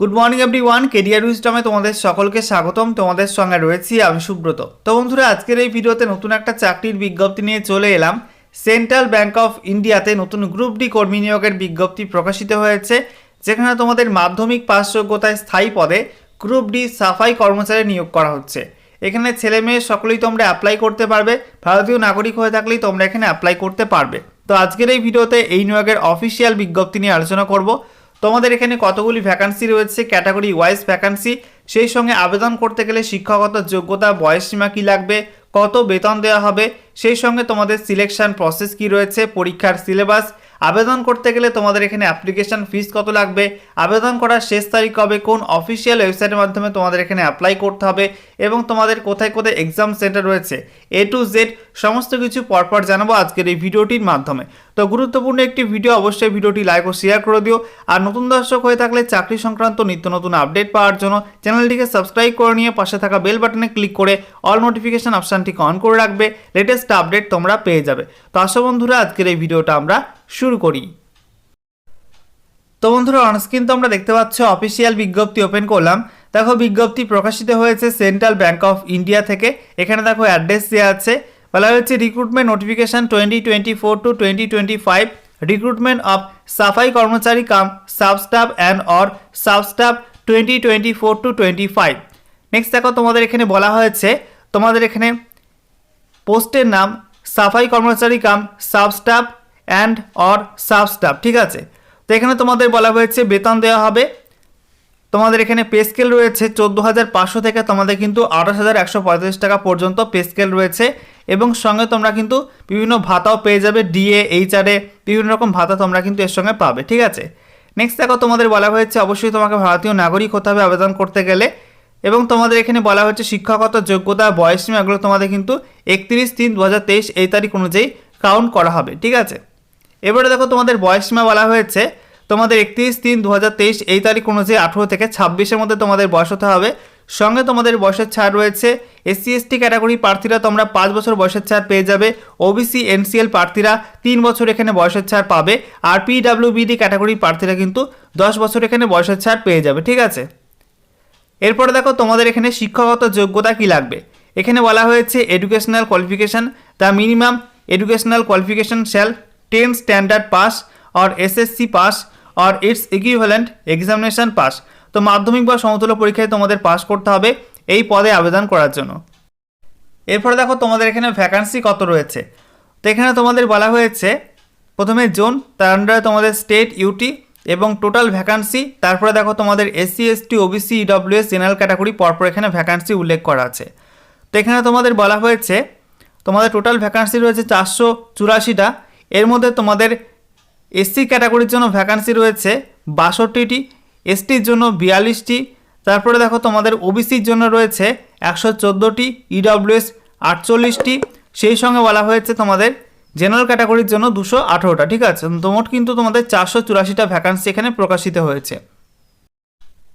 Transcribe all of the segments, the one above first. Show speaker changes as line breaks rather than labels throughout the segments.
Good morning everyone career উইস্টমে তোমাদের সকলকে স্বাগতম। তোমাদের সঙ্গে রয়েছি আমি সুব্রত। তো বন্ধুরা, আজকের এই ভিডিওতে নতুন একটা চাকরির বিজ্ঞপ্তি নিয়ে চলে এলাম। সেন্ট্রাল ব্যাংক অফ ইন্ডিয়াতে নতুন গ্রুপ ডি কর্মী নিয়োগের বিজ্ঞপ্তি প্রকাশিত হয়েছে, যেখানে তোমাদের মাধ্যমিক পাস যোগ্যতায় স্থায়ী পদে গ্রুপ ডি সাফাই কর্মচারী নিয়োগ করা হচ্ছে। এখানে ছেলে মেয়ে সকলেই তোমরা অ্যাপ্লাই করতে পারবে, ভারতীয় নাগরিক হয়ে থাকলেই তোমরা এখানে অ্যাপ্লাই করতে পারবে। তো আজকের এই ভিডিওতে এই নিয়োগের অফিসিয়াল বিজ্ঞপ্তি নিয়ে আলোচনা করব। তোমাদের এখানে কতগুলি ভ্যাকান্সি রয়েছে? ক্যাটাগরি ওয়াইজ ভ্যাকান্সি সেই সঙ্গে আবেদন করতে গেলে শিক্ষাগত যোগ্যতা বয়সসীমা কী লাগবে, কত বেতন দেওয়া হবে, সেই সঙ্গে তোমাদের সিলেকশন প্রসেস কি রয়েছে, পরীক্ষার সিলেবাস আবেদন করতে গেলে তোমাদের এখানে অ্যাপ্লিকেশন ফিস কত লাগবে, আবেদন করার শেষ তারিখ কবে, কোন অফিসিয়াল ওয়েবসাইটের মাধ্যমে তোমাদের এখানে অ্যাপ্লাই করতে হবে এবং তোমাদের কোথায় কোথায় এক্সাম সেন্টার রয়েছে এ টু জেড সমস্ত কিছু পরপর জানাব আজকের এই ভিডিওটির মাধ্যমে। তো গুরুত্বপূর্ণ একটি ভিডিও অবশ্যই ভিডিওটি লাইক ও শেয়ার করে দিও। আর নতুন দর্শক হয়ে থাকলে চাকরি সংক্রান্ত নিত্য নতুন আপডেট পাওয়ার জন্য চ্যানেলটিকে সাবস্ক্রাইব করে নিয়ে পাশে থাকা বেল বাটনে ক্লিক করে অল নোটিফিকেশান অপশানটিকে অন করে রাখবে লেটেস্ট আপডেট তোমরা পেয়ে যাবে। তো আসো বন্ধুরা, আজকের এই ভিডিওটা আমরা শুরু করি। তো বন্ধুরা অনস্ক্রিন তো আমরা দেখতে পাচ্ছ অফিসিয়াল বিজ্ঞপ্তি ওপেন করলাম। দেখো বিজ্ঞপ্তি প্রকাশিত হয়েছে সেন্ট্রাল ব্যাংক অফ ইন্ডিয়া থেকে। এখানে দেখো অ্যাড্রেস দেওয়া আছে। বলা হয়েছে recruitment notification twenty twenty four two twenty twenty five recruitment of সাফাই karmachari cum sub staff and or sub staff twenty twenty four two twenty five next দেখো তোমাদের এখানে বলা হয়েছে, তোমাদের এখানে পোস্টের নাম safai karmachari cum sub staff and or sub staff ঠিক আছে? তো এখানে তোমাদের বলা হয়েছে বেতন দেওয়া হবে। তোমাদের এখানে পে স্কেল রয়েছে চোদ্দ হাজার পাঁচশো থেকে তোমাদের কিন্তু আঠাশ হাজার একশো পঁয়তাল্লিশ টাকা পর্যন্ত পে স্কেল রয়েছে। এবং সঙ্গে তোমরা কিন্তু বিভিন্ন ভাতাও পেয়ে যাবে ডিএ এইচআরএ বিভিন্ন রকম ভাতা তোমরা কিন্তু এর সঙ্গে পাবে, ঠিক আছে? নেক্সট দেখো, তোমাদের বলা হয়েছে অবশ্যই তোমাকে ভারতীয় নাগরিক হতে হবে আবেদন করতে গেলে। এবং তোমাদের এখানে বলা হচ্ছে শিক্ষাগত যোগ্যতা বয়সীমা এগুলো তোমাদের কিন্তু একত্রিশ তিন দু এই তারিখ অনুযায়ী কাউন্ট করা হবে, ঠিক আছে? এবারে দেখো, তোমাদের বয়সীমা বলা হয়েছে তোমাদের একত্রিশ তিন দু এই তারিখ অনুযায়ী আঠেরো থেকে ছাব্বিশের মধ্যে তোমাদের বয়স হতে হবে। সঙ্গে তোমাদের বয়সের ছাড় রয়েছে। এসসি, এসটি ক্যাটাগরি প্রার্থীরা তোমরা পাঁচ বছর বয়সের ছাড় পেয়ে যাবে। ওবিসি, এনসিএল প্রার্থীরা তিন বছর এখানে বয়সের ছাড় পাবে। আর পিডাব্লিউবিডি ক্যাটাগরি প্রার্থীরা কিন্তু দশ বছর এখানে বয়সের ছাড় পেয়ে যাবে, ঠিক আছে? এরপরে দেখো তোমাদের এখানে শিক্ষাগত যোগ্যতা কি লাগবে? এখানে বলা হয়েছে educational qualification the minimum educational qualification shall ten standard pass or SSC pass or its equivalent examination pass তো মাধ্যমিক বা সমতুল্য পরীক্ষায় তোমাদের পাস করতে হবে এই পদে আবেদন করার জন্য। এরপরে দেখো তোমাদের এখানে ভ্যাকান্সি কত রয়েছে। তো এখানে তোমাদের বলা হয়েছে, প্রথমে জোন, তার আন্ডারে তোমাদের স্টেট ইউটি এবং টোটাল ভ্যাকান্সি তারপরে দেখো তোমাদের SC ST OBC EWS general category পরপর এখানে ভ্যাকান্সি উল্লেখ করা আছে। তো এখানে তোমাদের বলা হয়েছে, তোমাদের টোটাল ভ্যাকান্সি রয়েছে চারশো চুরাশিটা, এর মধ্যে তোমাদের এসসি ক্যাটাগরির জন্য ভ্যাকান্সি রয়েছে বাষট্টিটি, এসটির জন্য বিয়াল্লিশটি, তারপরে দেখো তোমাদের ওবিসির জন্য রয়েছে একশো চোদ্দোটি ইডব্লিউএস আটচল্লিশটি, সেই সঙ্গে বলা হয়েছে তোমাদের জেনারেল ক্যাটাগরির জন্য দুশো আঠেরোটা, ঠিক আছে? মোট কিন্তু তোমাদের চারশো চুরাশিটা ভ্যাকান্সি এখানে প্রকাশিত হয়েছে।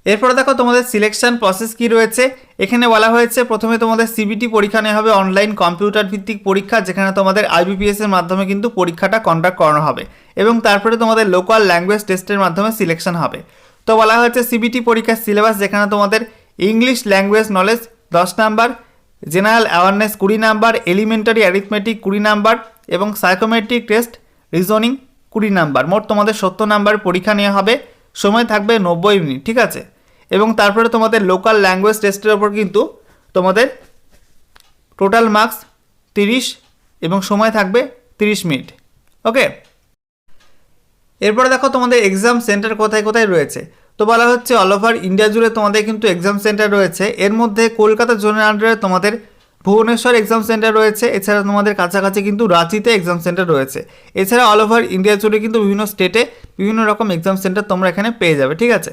এরপরে দেখো তোমাদের সিলেকশন প্রসেস কি রয়েছে? এখানে বলা হয়েছে প্রথমে তোমাদের সিবিটি পরীক্ষা নেওয়া হবে অনলাইন কম্পিউটার ভিত্তিক পরীক্ষা, যেখানে তোমাদের আইবিপিএস এর মাধ্যমে কিন্তু পরীক্ষাটা কন্ডাক্ট করানো হবে এবং তারপরে তোমাদের লোকাল ল্যাঙ্গুয়েজ টেস্টের মাধ্যমে সিলেকশন হবে। তো বলা হয়েছে সিবিটি পরীক্ষার সিলেবাস যেখানে তোমাদের ইংলিশ ল্যাঙ্গুয়েজ নলেজ দশ নাম্বার জেনারেল অ্যাওয়ারনেস কুড়ি নাম্বার এলিমেন্টারি অ্যারিথমেটিক কুড়ি নাম্বার এবং সাইকোমেট্রিক টেস্ট রিজনিং কুড়ি নাম্বার। মোট তোমাদের সত্তর নাম্বার পরীক্ষা নেওয়া হবে। সময় থাকবে নব্বই মিনিট, ঠিক আছে? এবং তারপরে তোমাদের লোকাল ল্যাঙ্গুয়েজ টেস্টের ওপর কিন্তু তোমাদের টোটাল মার্কস তিরিশ এবং সময় থাকবে তিরিশ মিনিট। ওকে এরপরে দেখো তোমাদের এক্সাম সেন্টার কোথায় কোথায় রয়েছে। তো বলা হচ্ছে অল ওভার ইন্ডিয়া জুড়ে তোমাদের কিন্তু এক্সাম সেন্টার রয়েছে। এর মধ্যে কলকাতা জোনের আন্ডারে তোমাদের ভুবনেশ্বর এক্সাম সেন্টার রয়েছে। এছাড়া তোমাদের কাছাকাছি কিন্তু রাঁচিতে এক্সাম সেন্টার রয়েছে। এছাড়া অল ওভার ইন্ডিয়া জুড়ে কিন্তু বিভিন্ন স্টেটে বিভিন্ন রকম এক্সাম সেন্টার তোমরা এখানে পেয়ে যাবে। ঠিক আছে?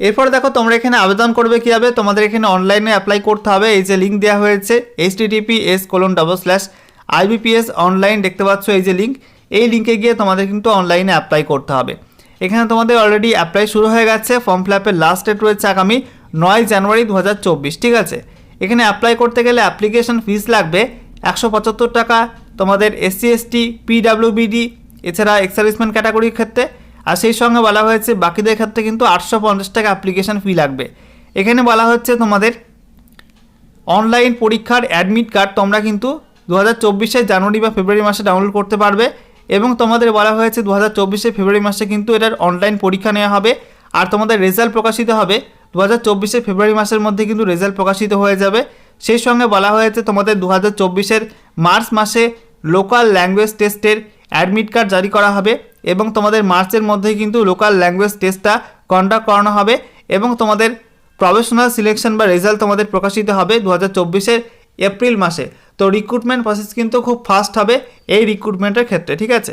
এরপর দেখো তোমরা এখানে আবেদন করবে কীভাবে তোমাদের এখানে অনলাইনে অ্যাপ্লাই করতে হবে। এই যে লিঙ্ক দেওয়া হয়েছে H TTP S colon double slash IBPS online দেখতে পাচ্ছ এই যে লিঙ্ক এই লিঙ্কে গিয়ে তোমাদের কিন্তু অনলাইনে অ্যাপ্লাই করতে হবে। এখানে তোমাদের অলরেডি অ্যাপ্লাই শুরু হয়ে গেছে। ফর্ম ফিল আপের লাস্ট ডেট রয়েছে আগামী নয় জানুয়ারি দু হাজার চব্বিশ, ঠিক আছে? এখানে অ্যাপ্লাই করতে গেলে অ্যাপ্লিকেশন ফিস লাগবে একশো পঁচাত্তর টাকা। তোমাদের এসসি এসটি পিডাব্লিউবিডি এছাড়া এক্সার্ভিসম্যান ক্যাটাগরির ক্ষেত্রে আর সেই সঙ্গে বলা হয়েছে বাকিদের ক্ষেত্রে কিন্তু আটশো পঞ্চাশ টাকা অ্যাপ্লিকেশন ফি লাগবে। এখানে বলা হচ্ছে তোমাদের অনলাইন পরীক্ষার অ্যাডমিট কার্ড তোমরা কিন্তু দু হাজার জানুয়ারি বা ফেব্রুয়ারি মাসে ডাউনলোড করতে পারবে এবং তোমাদের বলা হয়েছে দু হাজার ফেব্রুয়ারি মাসে কিন্তু এটার অনলাইন পরীক্ষা নেওয়া হবে আর তোমাদের রেজাল্ট প্রকাশিত হবে দু হাজার ফেব্রুয়ারি মাসের মধ্যে কিন্তু রেজাল্ট প্রকাশিত হয়ে যাবে। সেই সঙ্গে বলা হয়েছে তোমাদের দু হাজার মার্চ মাসে লোকাল ল্যাঙ্গুয়েজ টেস্টের অ্যাডমিট কার্ড জারি করা হবে এবং তোমাদের মার্চের মধ্যেই কিন্তু লোকাল ল্যাঙ্গুয়েজ টেস্টটা কন্ডাক্ট করানো হবে এবং তোমাদের প্রফেশনাল সিলেকশন বা রেজাল্ট তোমাদের প্রকাশিত হবে দু হাজার এপ্রিল মাসে। তো রিক্রুটমেন্ট প্রসেস কিন্তু খুব ফাস্ট হবে এই রিক্রুটমেন্টের ক্ষেত্রে, ঠিক আছে?